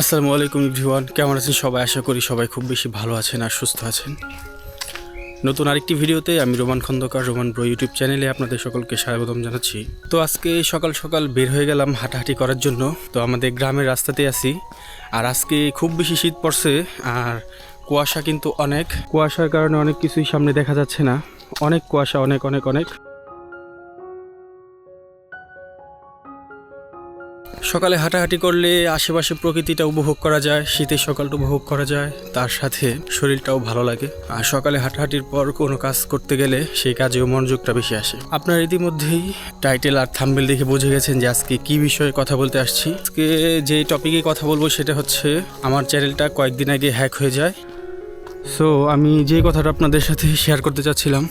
আসসালামু আলাইকুম ইভরিওয়ান কেমন আছেন সবাই? আশা করি সবাই খুব বেশি ভালো আছেন আর সুস্থ আছেন। নতুন আরেকটি ভিডিওতে আমি রোমান খন্দকার, রোমান ব্রো ইউটিউব চ্যানেলে আপনাদের সকলকে স্বাগতম জানাচ্ছি। তো আজকে সকাল সকাল বের হয়ে গেলাম হাঁটাহাঁটি করার জন্য। তো আমাদের গ্রামের রাস্তাতে আছি। আর আজকে খুব বেশি শীত পড়ছে আর কুয়াশা কিন্তু অনেক। কুয়াশার কারণে অনেক কিছুই সামনে দেখা যাচ্ছে না। অনেক কুয়াশা, অনেক অনেক অনেক। সকালে হাঁটাহাঁটি করলে আশেপাশে প্রকৃতিটা উপভোগ করা যায়, শীতের সকালটা উপভোগ করা যায়, তার সাথে শরীরটাও ভালো লাগে। আর সকালে হাঁটাহাঁটির পর কোনো কাজ করতে গেলে সেই কাজেও মনোযোগটা বেশি আসে। আপনার ইতিমধ্যেই টাইটেল আর থাম্বেল দেখে বুঝে গেছেন যে আজকে কি বিষয়ে কথা বলতে আসছি। আজকে যে টপিকে কথা বলব সেটা হচ্ছে, আমার চ্যানেলটা কয়েকদিন আগে হ্যাক হয়ে যায়। সো আমি যে কথাটা আপনাদের সাথে শেয়ার করতে চাচ্ছিলাম,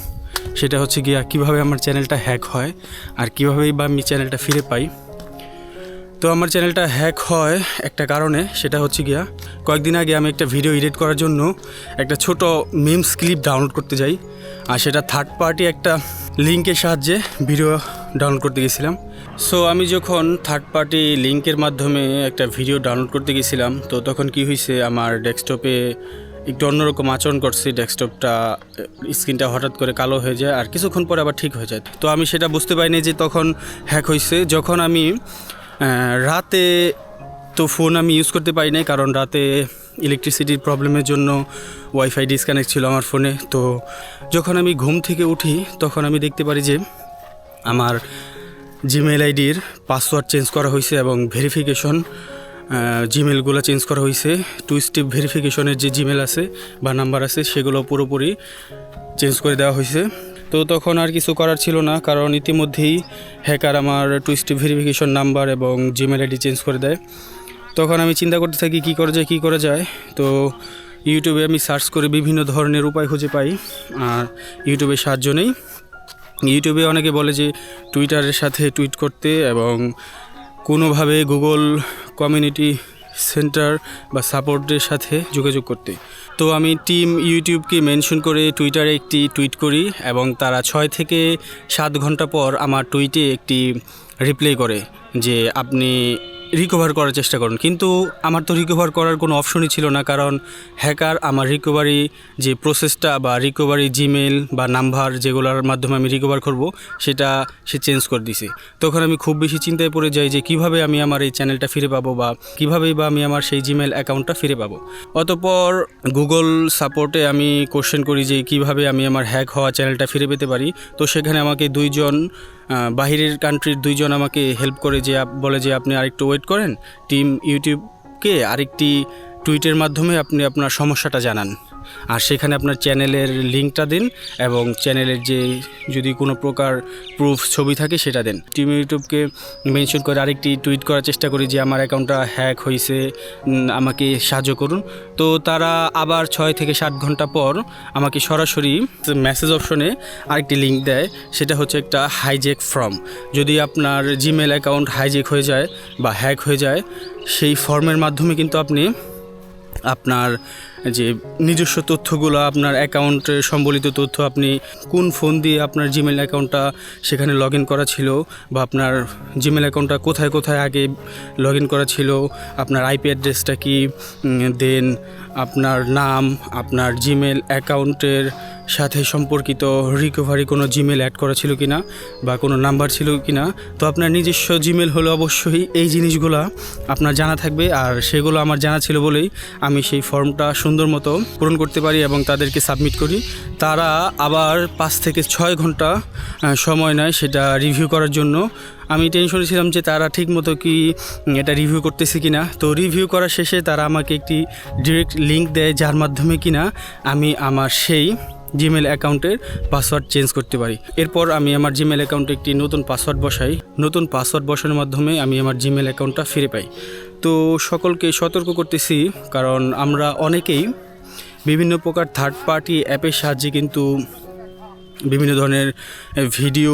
সেটা হচ্ছে গিয়া কীভাবে আমার চ্যানেলটা হ্যাক হয়, আর কীভাবেই বা আমি চ্যানেলটা ফিরে পাই। তো আমার চ্যানেলটা হ্যাক হয় একটা কারণে, সেটা হচ্ছে গিয়া, কয়েকদিন আগে আমি একটা ভিডিও এডিট করার জন্য একটা ছোট মিমস ক্লিপ ডাউনলোড করতে যাই। আর সেটা থার্ড পার্টি একটা লিঙ্কের সাহায্যে ভিডিও ডাউনলোড করতে গেছিলাম। সো আমি যখন থার্ড পার্টি লিঙ্কের মাধ্যমে একটা ভিডিও ডাউনলোড করতে গেছিলাম, তো তখন কি হয়েছে আমার ডেস্কটপে একটু অন্যরকম আচরণ করছি। ডেস্কটপটা স্ক্রিনটা হঠাৎ করে কালো হয়ে যায়, আর কিছুক্ষণ পরে আবার ঠিক হয়ে যায়। তো আমি সেটা বুঝতে পারিনি যে তখন হ্যাক হয়েছে যখন আমি রাতে তো ফোন আমি ইউজ করতে পারি নাই, কারণ রাতে ইলেকট্রিসিটির প্রবলেমের জন্য ওয়াইফাই ডিসকানেক্ট ছিল আমার ফোনে তো যখন আমি ঘুম থেকে উঠি, তখন আমি দেখতে পারি যে আমার জিমেল আইডির পাসওয়ার্ড চেঞ্জ করা হয়েছে এবং ভেরিফিকেশন জিমেলগুলো চেঞ্জ করা হয়েছে। টু স্টেপ ভেরিফিকেশনের যে জিমেল আছে বা নাম্বার আছে, সেগুলো পুরোপুরি চেঞ্জ করে দেওয়া হয়েছে। তো তখন আর কিছু করার ছিল না, কারণ ইতিমধ্যেই হ্যাকার আমার টু স্টেপ ভেরিফিকেশন নাম্বার এবং জিমেল আইডি চেঞ্জ করে দেয়। তখন আমি চিন্তা করতে থাকি, কী করা যায়, কী করা যায়? তো ইউটিউবে আমি সার্চ করে বিভিন্ন ধরনের উপায় খুঁজে পাই, আর ইউটিউবের সাহায্য নেই। ইউটিউবে অনেকে বলে যে টুইটারের সাথে টুইট করতে এবং কোনোভাবে গুগল কমিউনিটি সেন্টার বা সাপোর্টের সাথে যোগাযোগ করতে। তো আমি টিম ইউটিউবকে মেনশন করে টুইটারে একটি টুইট করি এবং তারা ছয় থেকে সাত ঘণ্টা পর আমার টুইটে একটি রিপ্লাই করে যে, আপনি রিকভার করার চেষ্টা করুন। কিন্তু আমার তো রিকভার করার কোনো অপশনই ছিল না, কারণ হ্যাকার আমার রিকভারি যে প্রসেসটা বা রিকভারি জিমেল বা নাম্বার যেগুলোর মাধ্যমে আমি রিকভার করব, সেটা সে চেঞ্জ করে দিছে। তখন আমি খুব বেশি চিন্তায় পড়ে যাই যে কীভাবে আমি আমার এই চ্যানেলটা ফিরে পাবো বা কিভাবেই বা আমি আমার সেই জিমেল অ্যাকাউন্টটা ফিরে পাবো। অতপর গুগল সাপোর্টে আমি কোশ্চেন করি যে কীভাবে আমি আমার হ্যাক হওয়া চ্যানেলটা ফিরে পেতে পারি। তো সেখানে আমাকে দুইজন বাহিরের কান্ট্রির দুইজন আমাকে হেল্প করে যে বলে যে আপনি আরেকটু ওয়েট করেন। টিম ইউটিউবকে আরেকটি টুইটের মাধ্যমে আপনি আপনার সমস্যাটা জানান। আর সেখানে আপনার চ্যানেলের লিঙ্কটা দিন এবং চ্যানেলের যে যদি কোনো প্রকার প্রুফ ছবি থাকে সেটা দেন। টিম ইউটিউবকে মেনশন করে আরেকটি টুইট করার চেষ্টা করি যে আমার অ্যাকাউন্টটা হ্যাক হয়েছে আমাকে সাহায্য করুন। তো তারা আবার ছয় থেকে সাত ঘণ্টা পর আমাকে সরাসরি মেসেজ অপশনে আরেকটি লিঙ্ক দেয়, সেটা হচ্ছে একটা হাইজেক ফর্ম যদি আপনার জিমেল অ্যাকাউন্ট হাইজেক হয়ে যায় বা হ্যাক হয়ে যায়, সেই ফর্মের মাধ্যমে কিন্তু আপনি আপনার যে নিজস্ব তথ্যগুলো আপনার অ্যাকাউন্টের সম্বলিত তথ্য আপনি কোন ফোন দিয়ে আপনার জিমেল অ্যাকাউন্টটা সেখানে লগ করা ছিল বা আপনার জিমেল অ্যাকাউন্টটা কোথায় কোথায় আগে লগ করা ছিল, আপনার আইপি অ্যাড্রেসটা কি দেন আপনার নাম, আপনার জিমেল অ্যাকাউন্টের সাথে সম্পর্কিত রিকভারি কোনো জিমেল অ্যাড করা ছিল কি না বা কোনো নাম্বার ছিল কি না তো আপনার নিজস্ব জিমেল হলে অবশ্যই এই জিনিসগুলো আপনার জানা থাকবে আর সেগুলো আমার জানা ছিল বলেই আমি সেই ফর্মটা সুন্দর মতো পূরণ করতে পারি এবং তাদেরকে সাবমিট করি। তারা আবার পাঁচ থেকে ছয় ঘণ্টা সময় নেয় সেটা রিভিউ করার জন্য। আমি টেনশনে ছিলাম যে তারা ঠিক মতো কি এটা রিভিউ করতেছে কি না তো রিভিউ করার শেষে তারা আমাকে একটি ডিরেক্ট লিঙ্ক দেয় যার মাধ্যমে কিনা আমি আমার সেই জিমেল অ্যাকাউন্টের পাসওয়ার্ড চেঞ্জ করতে পারি। এরপর আমি আমার জিমেল অ্যাকাউন্টে একটি নতুন পাসওয়ার্ড বসাই। নতুন পাসওয়ার্ড বসানোর মাধ্যমে আমি আমার জিমেল অ্যাকাউন্টটা ফিরে পাই। তো সকলকে সতর্ক করতেছি, কারণ আমরা অনেকেই বিভিন্ন প্রকার থার্ড পার্টি অ্যাপের সাহায্যে কিন্তু বিভিন্ন ধরনের ভিডিও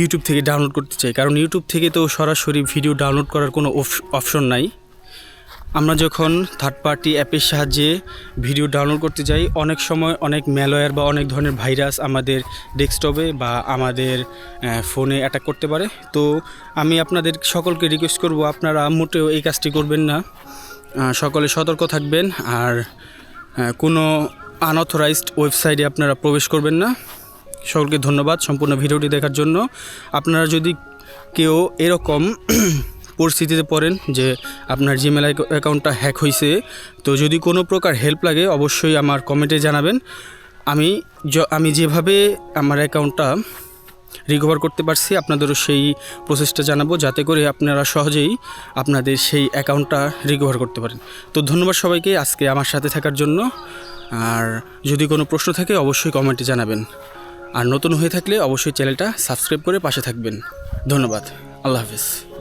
ইউটিউব থেকে ডাউনলোড করতে চাই। কারণ ইউটিউব থেকে তো সরাসরি ভিডিও ডাউনলোড করার কোনো অপশন নাই। আমরা যখন থার্ড পার্টি অ্যাপের সাহায্যে ভিডিও ডাউনলোড করতে যাই, অনেক সময় অনেক ম্যালওয়্যার বা অনেক ধরনের ভাইরাস আমাদের ডেস্কটপে বা আমাদের ফোনে অ্যাটাক করতে পারে। তো আমি আপনাদের সকলকে রিকোয়েস্ট করব, আপনারা মোটেও এই কাজটি করবেন না। সকলে সতর্ক থাকবেন আর কোনো আনঅথরাইজড ওয়েবসাইটে আপনারা প্রবেশ করবেন না। সকলকে ধন্যবাদ সম্পূর্ণ ভিডিওটি দেখার জন্য। আপনারা যদি কেউ এরকম পরিস্থিতিতে পড়েন যে আপনার জিমেল অ্যাকাউন্টটা হ্যাক হয়েছে তো যদি কোনো প্রকার হেল্প লাগে, অবশ্যই আমার কমেন্টে জানাবেন। আমি আমি যেভাবে আমার অ্যাকাউন্টটা রিকভার করতে পারছি, আপনাদেরও সেই প্রসেসটা জানাব, যাতে করে আপনারা সহজেই আপনাদের সেই অ্যাকাউন্টটা রিকভার করতে পারেন। তো ধন্যবাদ সবাইকে, আজকে আমার সাথে থাকার জন্য। আর যদি কোনো প্রশ্ন থাকে, অবশ্যই কমেন্টে জানাবেন। আর নতুন হয়ে থাকলে অবশ্যই চ্যানেলটা সাবস্ক্রাইব করে পাশে থাকবেন। ধন্যবাদ। আল্লাহ হাফিজ।